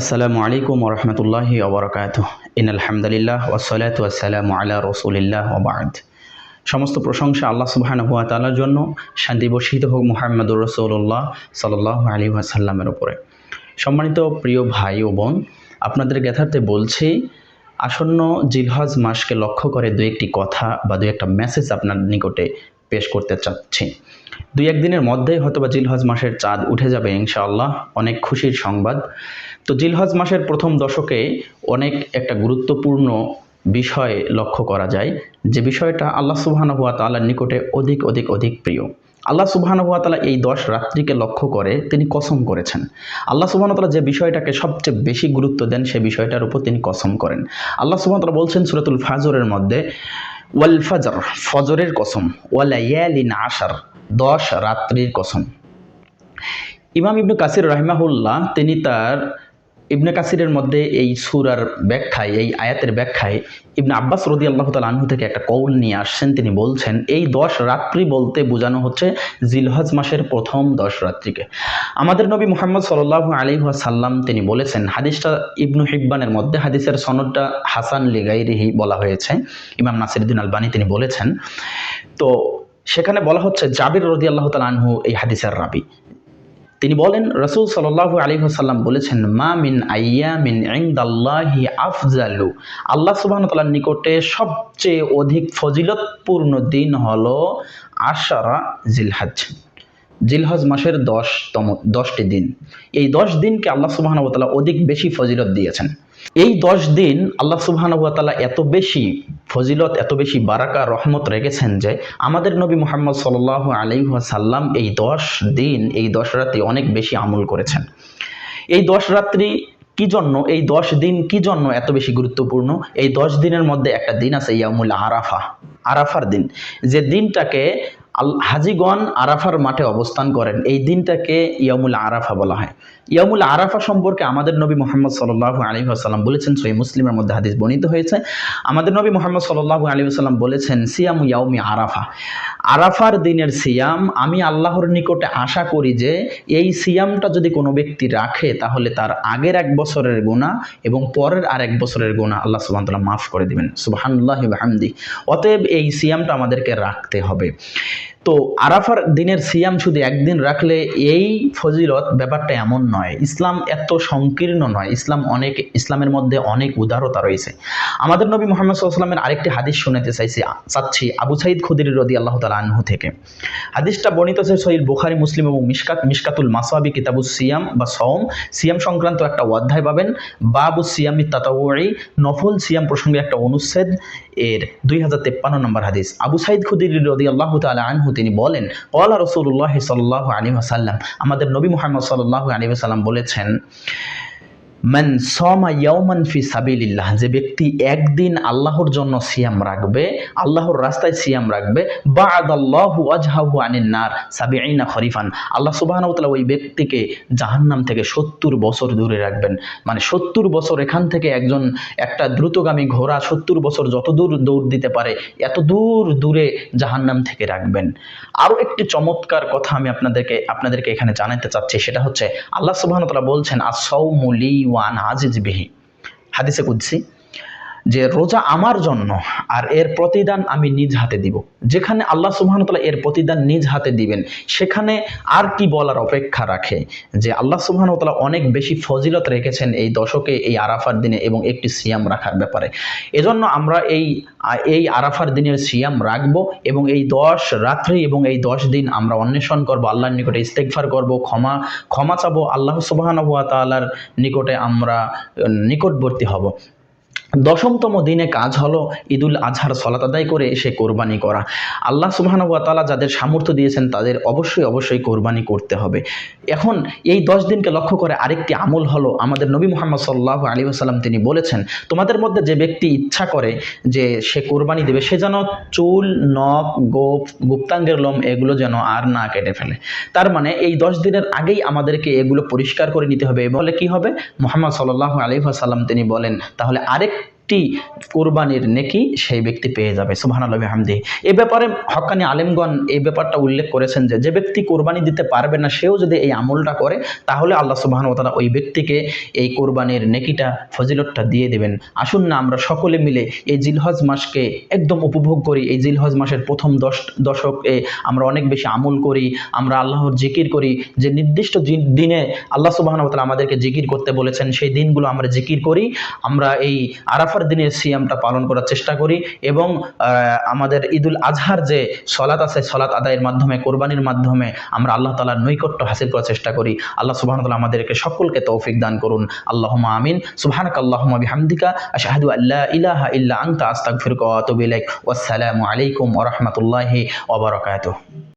আসসালামু আলাইকুম ওরহমতুল্লাহি ওবরাকাত ইন আলহামদুলিল্লাহ ওসলাত ওয়াসালাম আলা রসুলিল্লাহ ওবাদ। সমস্ত প্রশংসা আল্লাহ সুবহানাহু ওয়া তাআলার জন্য, শান্তি বর্ষিত হোক মুহাম্মদুর রসুল্লাহ সাল্লাহ আলী ওয়াসাল্লামের উপরে। সম্মানিত প্রিয় ভাই ও বোন, আপনাদের জ্ঞাতার্থে বলছি, আসন্ন জিলহজ মাসকে লক্ষ্য করে দু একটি কথা বা দু একটা মেসেজ আপনার নিকটে পেশ করতে চাচ্ছি। দুই একদিনের মধ্যেই হয়তো বা জিলহজ মাসের চাঁদ উঠে যাবে ইনশাআল্লাহ, অনেক খুশির সংবাদ। তো জিলহজ মাসের প্রথম দশকে অনেক একটা গুরুত্বপূর্ণ বিষয় লক্ষ্য করা যায়, যে বিষয়টা আল্লাহ সুবহানাহু ওয়া তাআলার নিকটে অধিক অধিক অধিক প্রিয়। আল্লাহ সুবহানাহু ওয়া তাআলা এই দশ রাত্রিকে লক্ষ্য করে তিনি কসম করেছেন। আল্লাহ তাআলা যে বিষয়টাকে সবচেয়ে বেশি গুরুত্ব দেন, সে বিষয়টার উপর তিনি কসম করেন। আল্লাহ তাআলা বলছেন সূরাতুল ফাজরের মধ্যে ওয়াল ফজর, ফজরের কসম ওয়ালায়ালিন আশার, দশ রাত্রির কসম। ইমাম ইবনু কাসির রহমাহুল্লাহ, তিনি তার ইবনে কাসিরের মধ্যে এই সুরার ব্যাখ্যায়, এই আয়াতের ব্যাখ্যায় ইবনে আব্বাস রদি আল্লাহ তাল আনহু থেকে একটা কৌল নিয়ে আসছেন। তিনি বলছেন, এই দশ রাত্রি বলতে বোঝানো হচ্ছে জিলহজ মাসের প্রথম দশ রাত্রিকে। আমাদের নবী মোহাম্মদ সাল্লাহ আলী সাল্লাম তিনি বলেছেন, হাদিসটা ইবনু হিব্বানের মধ্যে, হাদিসের সনদটা হাসান লিগাইরিহি বলা হয়েছে, ইমাম নাসিরুদ্দিন আলবানী তিনি বলেছেন। তো সেখানে বলা হচ্ছে জাবির রদি আল্লাহ তাল আনহু এই হাদিসের রাবি। তিনি বলেন, রসুল সাল্লাহ আলী সাল্লাম বলেছেন, মা মিন আইয়া মিন ইংদাল্লাহি আফজালু। আল্লাহ সুবাহ তাল্লার নিকটে সবচেয়ে অধিক ফজিলতপূর্ণ দিন হল আশারা জিলহাজ। জিলহজ মাসের দশতম, দশটি দিন। এই দশ দিনকে আল্লাহ সুবাহ তালা অধিক বেশি ফজিলত দিয়েছেন। এই দশ দিন আল্লাহ সুবাহানুয়াতালা এত বেশি ফজিলত, এত বেশি বারাকা, রহমত রেখেছেন যে আমাদের নবী মোহাম্মদ সাল আলী সাল্লাম এই দশ দিন, এই দশ রাত্রি অনেক বেশি আমল করেছেন। এই দশ রাত্রি কি জন্য, এই দশ দিন কি জন্য এত বেশি গুরুত্বপূর্ণ? এই দশ দিনের মধ্যে একটা দিন আছে ইয়ামুল আরাফা, আরাফার দিন। যে দিনটাকে আল হাজিগণ আরাফার মাঠে অবস্থান করেন। এই দিনটাকে ইয়ামুল আরাফা বলা হয়। ইয়ামুল আরাফা সম্পর্কে আমাদের নবী মোহাম্মদ সাল্লাহ আলী আসাল্লাম বলেছেন সই মুসলিমের মধ্যে হাদিস বর্ণিত হয়েছে। আমাদের নবী মোহাম্মদ সাল্লাহ আলী আসাল্লাম বলেছেন, সিয়াম ইয়াউমি আরাফা। আরাফার দিনের সিয়াম, আমি আল্লাহর নিকটে আশা করি যে, এই সিয়ামটা যদি কোনো ব্যক্তি রাখে, তাহলে তার আগের এক বছরের গুণা এবং পরের আর এক বছরের গুণা আল্লাহ সুবাহতাল্লাহ মাফ করে দেবেন। সুবাহান্লাহ হামদি অতএব এই সিয়ামটা আমাদেরকে রাখতে হবে। তো আরাফার দিনের সিয়াম শুধু একদিন রাখলে এই ফজিলত ব্যাপারটা এমন নয়। ইসলাম এত সংকীর্ণ নয়। ইসলাম অনেক, ইসলামের মধ্যে অনেক উদারতা রয়েছে। আমাদের নবী মোহাম্মদ সাল্লামের আরেকটি হাদিস শুনেতে চাইছি, চাচ্ছি আবু সাইদ খুদির রদি আল্লাহ তালা আনহু থেকে। হাদিসটা বর্ণিত আছে সহিল বুখারি, মুসলিম এবং মিসকাত মিসকাতুল মাসাবি, কিতাবুস সিয়াম বা সওম। সিয়াম সংক্রান্ত একটা অধ্যায় পাবেন। বাবু সিয়ামি তাতাউই নফল সিয়াম প্রসঙ্গে একটা অনুচ্ছেদ। এর দুই হাজার তেপ্পান্ন নম্বর হাদিস। আবু সাইদ খুদির রদি আল্লাহ তালা আনহু তিনি বলেন কলা রসুল্লাহ সাল্লাহ আলী আসাল্লাম আমাদের নবী মোহাম্মদ সাল্লাহ আলী আসাল্লাম বলেছেন মান সমা ইয়ৌমান ফি সাবিল্লাহ যে ব্যক্তি একদিন আল্লাহর জন্য সিয়াম রাখবে, আল্লাহর রাস্তায় সিয়াম রাখবে বা আদাল্লাহু আজহাহু আনিন নার সাবিআইনা খরিফান। আল্লাহ সুবহানাহু ওই ব্যক্তিকে জাহান্নাম থেকে সত্তর বছর দূরে রাখবেন। মানে সত্তর বছর এখান থেকে একজন, একটা দ্রুতগামী ঘোড়া সত্তর বছর যত দূর দৌড় দিতে পারে, এত দূর দূরে জাহান্নাম থেকে রাখবেন। আরও একটি চমৎকার কথা আমি আপনাদেরকে আপনাদেরকে এখানে জানাতে চাচ্ছি, সেটা হচ্ছে আল্লাহ সুবহানাহু বলছেন আসৌ মুলি ওয়ান আজিজ বিহি। হাদিসে কুদ্সি যে রোজা আমার জন্য আর এর প্রতিদান আমি নিজ হাতে দিব। যেখানে আল্লাহ সুবাহতালা এর প্রতিদান নিজ হাতে দিবেন, সেখানে আর কি বলার অপেক্ষা রাখে? যে আল্লাহ সুবাহতালা অনেক বেশি ফজিলত রেখেছেন এই দশকে, এই আরাফার দিনে এবং একটি সিয়াম রাখার ব্যাপারে। এজন্য আমরা এই এই আরাফার দিনের সিয়াম রাখব এবং এই দশ রাত্রি এবং এই দশ দিন আমরা অন্বেষণ করব, আল্লাহর নিকটে ইস্তেকফার করব, ক্ষমা ক্ষমা চাবো, আল্লাহ সুবাহানুয়া তালার নিকটে আমরা নিকটবর্তী হব। দশমতম দিনে কাজ হলো ঈদুল আজহার সলাত আদায় করে এসে কোরবানি করা। আল্লাহ সুবাহানুয়া তালা যাদের সামর্থ্য দিয়েছেন তাদের অবশ্যই অবশ্যই কোরবানি করতে হবে। এখন এই দশ দিনকে লক্ষ্য করে আরেকটি আমল হলো আমাদের নবী মোহাম্মদ সাল্লাহ আলী আসাল্লাম তিনি বলেছেন, তোমাদের মধ্যে যে ব্যক্তি ইচ্ছা করে যে সে কোরবানি দেবে, সে যেন চুল, নখ গোপ গুপ্তাঙ্গের লোম এগুলো যেন আর না কেটে ফেলে। তার মানে এই দশ দিনের আগেই আমাদেরকে এগুলো পরিষ্কার করে নিতে হবে। বলে কি হবে? মোহাম্মদ সাল্লাহ আলী আসাল্লাম তিনি বলেন, তাহলে আরেক একটি কোরবানির নেকি সেই ব্যক্তি পেয়ে যাবে সুবহান আল্লাহ হামদি এ ব্যাপারে হকানি আলেমগণ এই ব্যাপারটা উল্লেখ করেছেন যে যে ব্যক্তি কোরবানি দিতে পারবে না, সেও যদি এই আমলটা করে, তাহলে আল্লাহ সুবহান ও তাআলা ওই ব্যক্তিকে এই কোরবানির নেকিটা, ফজিলতটা দিয়ে দেবেন। আসুন না আমরা সকলে মিলে এই জিলহজ মাসকে একদম উপভোগ করি। এই জিলহজ মাসের প্রথম দশ দশকে আমরা অনেক বেশি আমল করি, আমরা আল্লাহর জিকির করি। যে নির্দিষ্ট দিনে আল্লাহ সুবাহন তাআলা আমাদেরকে জিকির করতে বলেছেন, সেই দিনগুলো আমরা জিকির করি। আমরা এই আরাফার দিনের সিয়ামটা পালন করার চেষ্টা করি এবং আমাদের ঈদুল আজহার যে সলাত আছে সলাত আদায়ের মাধ্যমে, কোরবানির মাধ্যমে আমরা আল্লাহ তালার নৈকট্য হাসিল করার চেষ্টা করি। আল্লাহ সুবাহন তাআলা আমাদেরকে সকলকে তৌফিক দান করুন। আল্লাহুম্মা আমিন। সুবহানাক আল্লাহুম্মা বিহামদিকা। আশহাদু আল্লাহ ইলাহা ইল্লা আতুবু ইলাইক। ওয়াসসালামু আলাইকুম ওয়া রাহমাতুল্লাহি ওয়া বারাকাতুহু।